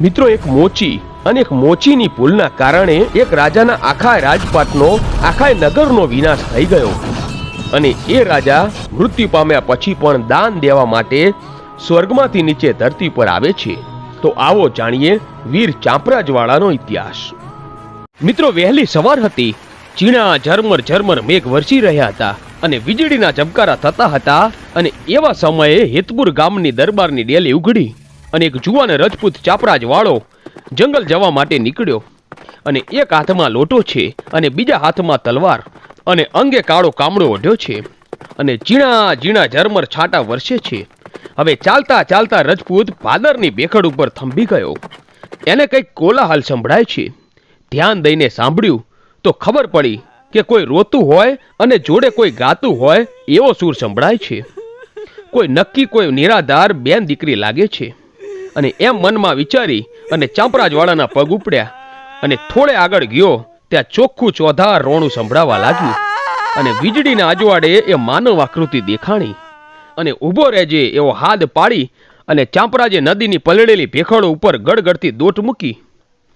મિત્રો, એક મોચી અને એક મોચીની ભૂલના કારણે એક રાજાના આખા રાજપાટનો, આખા નગરનો વિનાશ થઈ ગયો. અને એ રાજા મૃત્યુ પામ્યા પછી પણ દાન દેવા માટે સ્વર્ગમાંથી નીચે ધરતી પર આવે છે. તો આવો જાણીએ વીર ચાંપરાજવાળાનો ઇતિહાસ. મિત્રો, વહેલી સવાર હતી. ચીણા ઝરમર ઝરમર મેઘ વરસી રહ્યા હતા અને વીજળીના ઝબકારા થતા હતા અને એવા સમયે હેતપુર ગામની દરબારની ડેલી ઉઘડી. અને એક જુવાન રજપૂત ચાપરાજ વાળો જંગલ જવા માટે નીકળ્યો. અને એક હાથમાં લોટો છે અને બીજા હાથમાં તલવાર અને અંગે કાળો કામડો ઓઢ્યો છે અને ઝીણા ઝીણા ઝરમર છાંટા વરસે છે. હવે ચાલતા ચાલતા રજપૂત ભાદરની બેખડ ઉપર થંભી ગયો. એને કંઈક કોલાહલ સંભળાય છે. ધ્યાન દઈને સાંભળ્યું તો ખબર પડી કે કોઈ રોતું હોય અને જોડે કોઈ ગાતું હોય એવો સૂર સંભળાય છે. કોઈ નક્કી કોઈ નિરાધાર બેન દીકરી લાગે છે. અને એમ મનમાં વિચારી અને ચાંપરાજવાળાના પગ ઉપડ્યા અને થોડે આગળ ગયો, ત્યાં ચોખ્ખું ચોધાર રોણું સંભળાવા લાગ્યું અને વીજળીના અજવાળે એ માનવ આકૃતિ દેખાણી અને ઊભો રહેજે એવો હાથ પાડી અને ચાંપરાજે નદીની પલળેલી ભેખડો ઉપર ગડગડતી દોટ મૂકી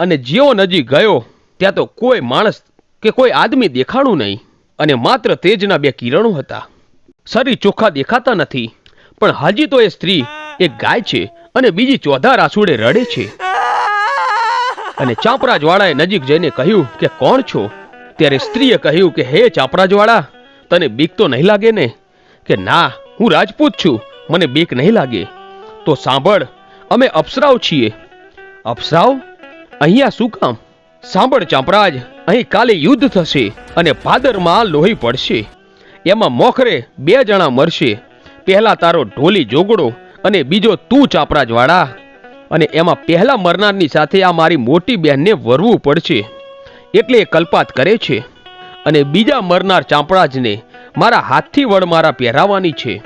અને જેવો નજીક ગયો, ત્યાં તો કોઈ માણસ કે કોઈ આદમી દેખાણું નહીં અને માત્ર તેજના બે કિરણો હતા. શરીર ચોખ્ખા દેખાતા નથી, પણ હજી તો એ સ્ત્રી એક ગાય છે અને બીજી ચોધાર આસુડે રડે છે. અને ચાપરાજવાળાએ નજીક જઈને કહ્યું કે, કોણ છો? ત્યારે સ્ત્રીએ કહ્યું કે, હે ચાપરાજવાળા, તને બીક તો નહીં લાગે ને? કે, ના, હું રાજપૂત છું, મને બીક નહીં લાગે. તો સાંભળ, અમે અપ્સરાવ છીએ. અપ્સરાવ અહીંયા શું કામ? સાંભળ ચાપરાજ, અહીં કાલે યુદ્ધ થશે અને ભાદરમાં લોહી પડશે. એમાં મોખરે બે જણા મરશે. પહેલા તારો ઢોલી જોગડો અને બીજો તું ચાપરાજવાળા અને એમાં પહેલા મરનારની સાથે આ મારી મોટી બહેનને વરવું પડશે. એટલે એ કલ્પાત કરે છે. અને બીજા મરનાર ચાંપડાજને મારા હાથથી વડ મારા પહેરાવાની છે.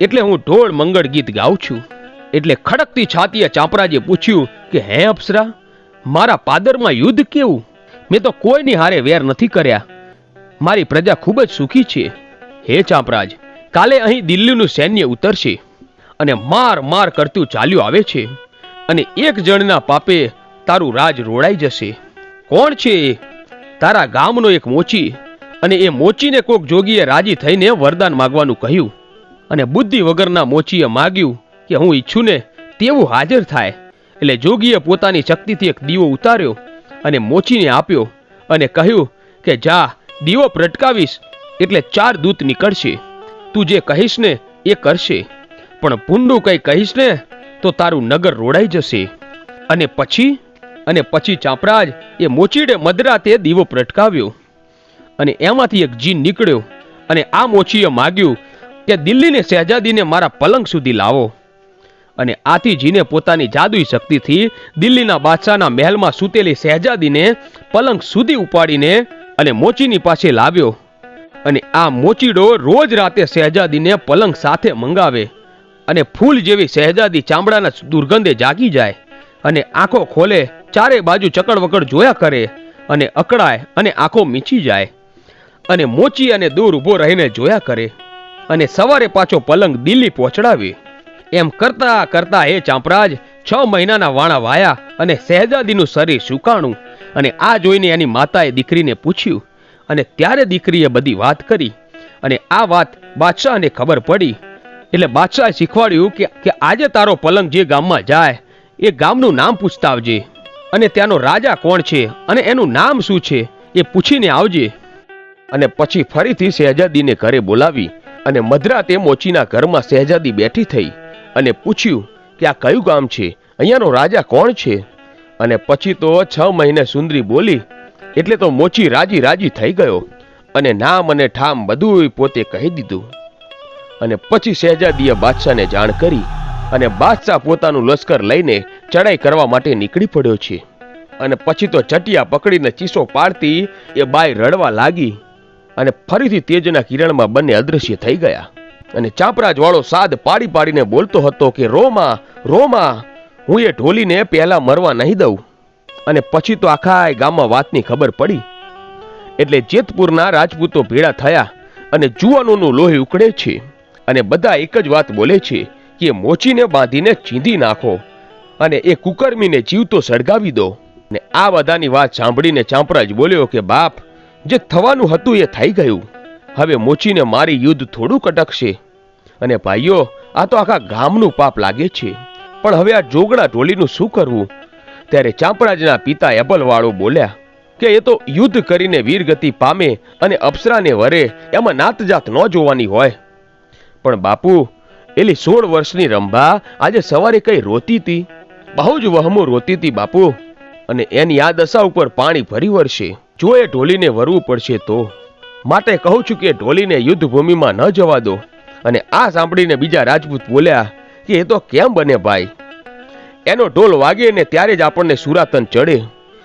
એટલે હું ઢોળ મંગળ ગીત ગાઉં છું. એટલે ખડકતી છાતીએ ચાંપરાજે પૂછ્યું કે, હે અપ્સરા, મારા પાદરમાં યુદ્ધ કેવું? મેં તો કોઈની હારે વેર નથી કર્યા. મારી પ્રજા ખૂબ જ સુખી છે. હે ચાંપરાજ કાલે અહીં દિલ્હીનું સૈન્ય ઉતરશે. અને માર માર કરતું ચાલ્યું આવે છે. અને એક જણના પાપે તારું રાજ રોડાઈ જશે. કોણ છે? તારા ગામનો એક મોચી. અને એ મોચીને કોક જોગીએ રાજી થઈને વરદાન માગવાનું કહ્યું. અને બુદ્ધિ વગરના મોચીએ માગ્યું કે હું ઈચ્છું ને તેવું હાજર થાય. એટલે જોગીએ પોતાની શક્તિથી એક દીવો ઉતાર્યો અને મોચીને આપ્યો અને કહ્યું કે જા, દીવો પ્રટકાવીશ એટલે ચાર દૂત નીકળશે. તું જે કહીશ ને એ કરશે. પણ ભૂંડું કંઈ કહીશ ને, તો તારું નગર રોડાઈ જશે. અને પછી અને પછી ચાપરાજ એ મોચીડે મધરાતે દીવો પ્રટકાવ્યો અને એમાંથી એક જીન નીકળ્યો, અને આ મોચીએ માગ્યું કે દિલ્હીને શહેજાદીને મારા પલંગ સુધી લાવો. અને આથી જીને પોતાની જાદુઈ શક્તિથી દિલ્હીના બાદશાહના મહેલમાં સૂતેલી શહેજાદીને પલંગ સુધી ઉપાડીને અને મોચીની પાસે લાવ્યો. અને આ મોચીડો રોજ રાતે શહેજાદીને પલંગ સાથે મંગાવે. અને ફૂલ જેવી શહેજાદી ચામડાના દુર્ગંધે જાગી જાય અને આંખો ખોલે, ચારે બાજુ ચકડવકડ જોયા કરે અને અકળાય અને આંખો મીચી જાય અને મોચી અને દૂર ઊભો રહીને જોયા કરે અને સવારે પાછો પલંગ દિલ્હી પહોંચડાવી. એમ કરતા કરતા હે ચાંપરાજ છ મહિનાના વાણા વાયા અને શહેજાદીનું શરીર સુકાણું અને આ જોઈને એની માતાએ દીકરીને પૂછ્યું અને ત્યારે દીકરીએ બધી વાત કરી અને આ વાત બાદશાહને ખબર પડી એટલે બાદશાહે શીખવાડ્યું કે આજે તારો પલંગ જે ગામમાં જાય, એ ગામનું નામ પૂછતા આવજે અને ત્યાંનો રાજા કોણ છે અને એનું નામ શું છે, એ પૂછીને આવજે. અને પછી ફરીથી શહેજાદીને ઘરે બોલાવી અને મધરાતે મોચીના ઘરમાં શહેજાદી બેઠી થઈ અને પૂછ્યું કે આ કયું ગામ છે, અહીંયાનો રાજા કોણ છે? અને પછી તો છ મહિને સુંદરી બોલી, એટલે તો મોચી રાજી રાજી થઈ ગયો અને નામ અને ઠામ બધું પોતે કહી દીધું. અને પછી શહેજાદીએ બાદશાહને જાણ કરી અને બાદશાહ પોતાનું લશ્કર લઈને ચડાઈ કરવા માટે નીકળી પડ્યો છે. અને પછી તો ચટિયા પકડીને ચીસો પાડતી એ બાઈ રડવા લાગી અને ફરીથી તેજના કિરણમાં બંને અદૃશ્ય થઈ ગયા. અને ચાપરાજ વાળો સાદ પાડી પાડીને બોલતો હતો કે, રોમા રોમા, હું એ ઢોલીને પહેલા મરવા નહીં દઉં. અને પછી તો આખા ગામમાં વાતની ખબર પડી. એટલે જેતપુરના રાજપૂતો ભેળા થયા અને જુવાનોનું લોહી ઉકળે છે. અને બધા એક જ વાત બોલે છે કે મોચીને બાંધીને ચીંધી નાખો અને એ કુકર્મીને જીવતો સળગાવી દો. ને આ બધાની વાત સાંભળીને ચાંપરાજ બોલ્યો કે, બાપ, જે થવાનું હતું એ થઈ ગયું. હવે મોચીને મારી યુદ્ધ થોડું કટકશે. અને ભાઈઓ, આ તો આખા ગામનું પાપ લાગે છે. પણ હવે આ જોગડા ટોલીનું શું કરવું? ત્યારે ચાંપરાજના પિતા એબલવાળો બોલ્યા કે, એ તો યુદ્ધ કરીને વીરગતિ પામે અને અપ્સરાને વરે, એમાં નાતજાત ન જોવાની હોય. પણ બાપુ, એલી સોળ વર્ષની રંભા આજે સવારે કઈ રોતી હતી બહુ જ વહમો રોતી હતી બાપુ, અને એની આ દશા ઉપર પાણી ભરી વળશે. જો એ ઢોલીને વરવું પડશે તો. માટે કહું છું કે ઢોલીને યુદ્ધભૂમિમાં ન જવા દો. અને આ સાંભળીને બીજા રાજપૂત બોલ્યા કે એ તો કેમ બને ભાઈ? એનો ઢોલ વાગે ને ત્યારે જ આપણને સુરાતન ચડે.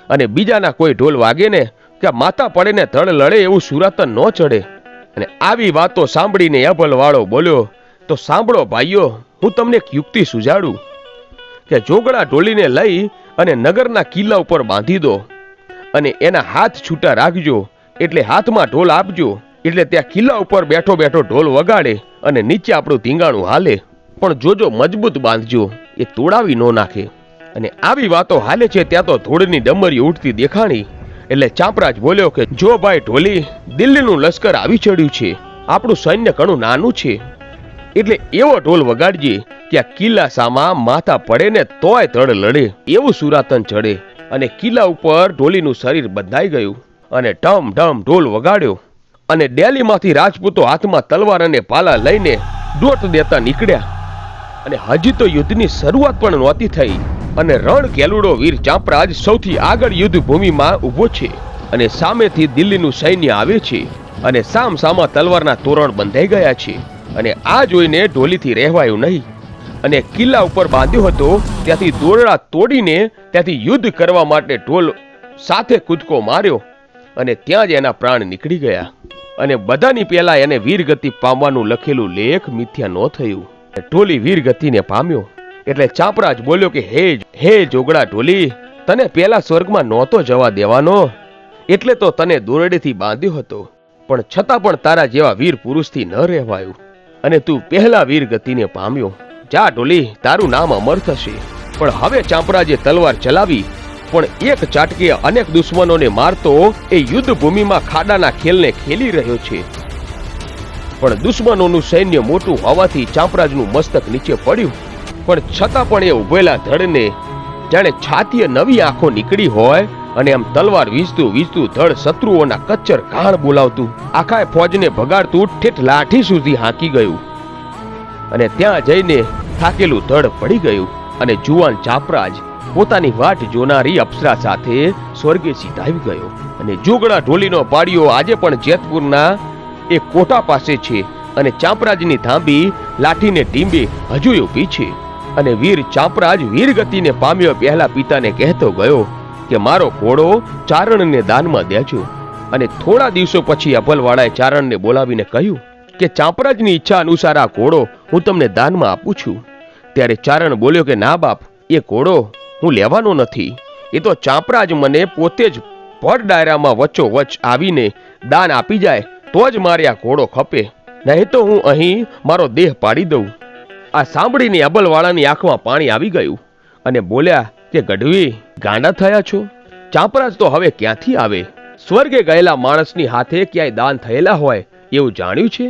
અને બીજાના કોઈ ઢોલ વાગે ને, કે માથા પડે ને ધડ લડે એવું સુરાતન ન ચડે. અને આવી વાતો સાંભળીને અભલવાળો બોલ્યો, તો સાંભળો ભાઈઓ, હું તમને એક યુક્તિ સુજાડું. કે જોગડા ઢોલીને લઈ અને નગરના કિલ્લા ઉપર બાંધી દો અને એના હાથ છૂટા રાખજો, એટલે હાથમાં ઢોલ આપજો, એટલે ત્યાં કિલ્લા ઉપર બેઠો બેઠો ઢોલ વગાડે અને નીચે આપણું ધીંગાણું હાલે. પણ જોજો મજબૂત બાંધજો, એ તોડાવી ન નાખે. અને આવી વાતો હાલે છે ત્યાં તો ધૂળની ડમરી ઉઠતી દેખાણી. એટલે ચાપરાજ બોલ્યો કે, જો ભાઈ ઢોલી દિલ્હીનું લશ્કર આવી ચડ્યું છે, આપણું સૈન્ય ઘણું નાનું છે. એટલે એવો ઢોલ વગાડજે કે આ કિલ્લા સામા માથા પડે ને તોય તળ લડે, એવું સુરાતન ચડે. અને કિલ્લા ઉપર ઢોલીનું શરીર બંધાઈ ગયું અને ઢમ ઢમ ઢોલ વગાડ્યો. અને ડેલીમાંથી રાજપૂતો હાથમાં તલવાર અને પાલા લઈને દોટ દેતા નીકળ્યા. અને હજી તો યુદ્ધની શરૂઆત પણ નહોતી થઈ. અને રણ કેલુડો વીર ચાંપરાજ સૌથી આગળ યુદ્ધ ભૂમિમાં ઊભો છે અને સામેથી દિલ્હીનું સૈન્ય આવે છે અને સામ સામા તલવારના તોરણ બંધાઈ ગયા છે અને આ જોઈને ઢોલીથી રહેવાયું નહીં. અને કિલ્લા ઉપર બાંધ્યો હતો, ત્યાંથી દોરડા તોડીને ત્યાંથી યુદ્ધ કરવા માટે ઢોલ સાથે કૂદકો માર્યો અને ત્યાં જ એના પ્રાણ નીકળી ગયા. અને બધાની પહેલા એને વીરગતિ પામવાનું લખેલું લેખ મિથ્યા ન થયું. ઢોલી વીરગતિને પામ્યો. એટલે ચાપરાજ બોલ્યો કે, હે હે જોગડા ઢોલી, તને પેલા સ્વર્ગમાં નહોતો જવા દેવાનો. એટલે તો તને દોરડેથી બાંધ્યો હતો. પણ છતાં પણ તારા જેવા વીર પુરુષથી ન રહેવાયું. અને તું પહેલા વીર ગતિને પામ્યો. જા ઢોલી, તારું નામ અમર થશે. પણ હવે ચાંપરાજે તલવાર ચલાવી, પણ એક ચાટકે અનેક દુશ્મનોને મારતો એ યુદ્ધ ભૂમિમાં ખાડાના ખેલને ખેલી રહ્યો છે. પણ દુશ્મનોનું સૈન્ય મોટું હોવાથી ચાંપરાજનું મસ્તક નીચે પડ્યું. પણ છતાં પણ એ ઉભેલા ધડને જાણે છાતીએ નવી આંખો નીકળી હોય અને આમ તલવાર વીજતું વીજતું ધડ શત્રુઓના કચ્ચર ઘાણ બોલાવતું. આખા ફોજને ભગાડતું, ઠેઠ લાઠી સુધી હાંકી ગયું. અને ત્યાં જઈને થાકેલું ધડ પડી ગયું અને જુવાન ચાપરાજ પોતાની વાટ જોનારી અપ્સરા સાથે સ્વર્ગે સીધાવી ગયો. અને જોગડા ઢોલીનો પાડિયો આજે પણ જેતપુરના એક કોટા પાસે છે અને ચાપરાજની થાંભી લાઠીને ટીંબે હજુ ઊભી છે. અને વીર ચાંપરાજ વીરગતિને પામ્યો પહેલા પિતાને કહેતો ગયો કે મારો ઘોડો ચારણને દાનમાં દેજો. અને થોડા દિવસો પછી અભલવાળાએ ચારણને બોલાવીને કહ્યું કે ચાપરાજની ઈચ્છા અનુસાર આ ઘોડો હું તમને દાનમાં આપું છું. ત્યારે ચારણ બોલ્યો કે ના બાપ, એ ઘોડો હું લેવાનો નથી. એ તો ચાપરાજ મને પોતે જ ભર ડાયરામાં વચ્ચો વચ આવીને દાન આપી જાય તો જ મારે આ ઘોડો ખપે. નહીં તો હું અહીં મારો દેહ પાડી દઉં. આ સાંભળીને અબલવાળાની આંખમાં પાણી આવી ગયું અને બોલ્યા કે, ગઢવી, ગાંડા થયા છો? ચાંપરાજ તો હવે ક્યાંથી આવે? સ્વર્ગે ગયેલા માણસની હાથે ક્યાંય દાન થયેલા હોય એવું જાણ્યું છે?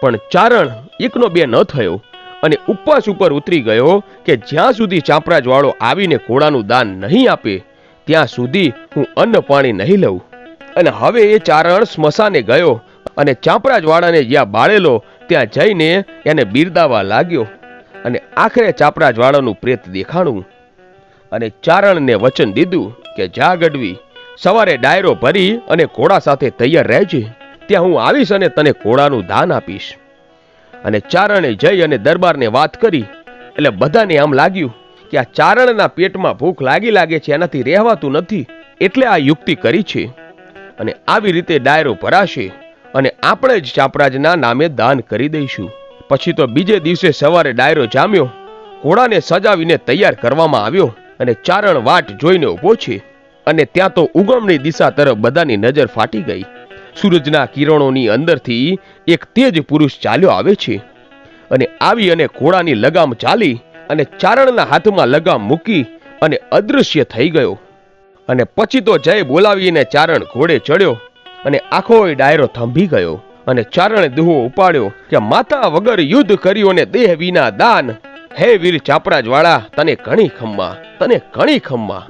પણ ચારણ એકનો બે ન થયો અને ઉપવાસ ઉપર ઉતરી ગયો કે જ્યાં સુધી ચાંપરાજ વાળો આવીને ઘોડાનું દાન નહીં આપે, ત્યાં સુધી હું અન્ન પાણી નહીં લઉં. અને હવે એ ચારણ સ્મશાને ગયો અને ચાંપરાજ વાળાને જ્યાં બાળેલો ત્યાં જઈને એને બિરદાવા લાગ્યો અને આખરે ચાપરાજ વાળાનું પ્રેત દેખાણું અને ચારણને વચન દીધું કે જા ગઢવી, સવારે ડાયરો ભરી અને ઘોડા સાથે તૈયાર રહેજે. ત્યાં હું આવીશ અને તને ઘોડાનું દાન આપીશ. અને ચારણે જઈ અને દરબારને વાત કરી. એટલે બધાને આમ લાગ્યું કે આ ચારણના પેટમાં ભૂખ લાગી લાગે છે, એનાથી રહેવાતું નથી. એટલે આ યુક્તિ કરી છે. અને આવી રીતે ડાયરો ભરાશે. અને આપણે જ ચાપરાજના નામે દાન કરી દઈશું. પછી તો બીજે દિવસે સવારે ડાયરો જામ્યો. ઘોડાને સજાવીને તૈયાર કરવામાં આવ્યો અને ચારણ વાટ જોઈને ઊભો છે. અને ત્યાં તો ઉગમની દિશા તરફ બધાની નજર ફાટી ગઈ. સૂરજના કિરણોની અંદરથી એક તેજ પુરુષ ચાલ્યો આવે છે. અને આવી અને ઘોડાની લગામ ચાલી અને ચારણના હાથમાં લગામ મૂકી અને અદૃશ્ય થઈ ગયો. અને પછી તો જય બોલાવીને ચારણ ઘોડે ચડ્યો. અને આખો ડાયરો થંભી ગયો અને ચારણે દુહો ઉપાડ્યો કે માતા વગર યુદ્ધ કર્યું અને દેહ વિના દાન. હે વીર ચાપરાજ વાળા તને ઘણી ખમ્મા, તને ઘણી ખમ્મા.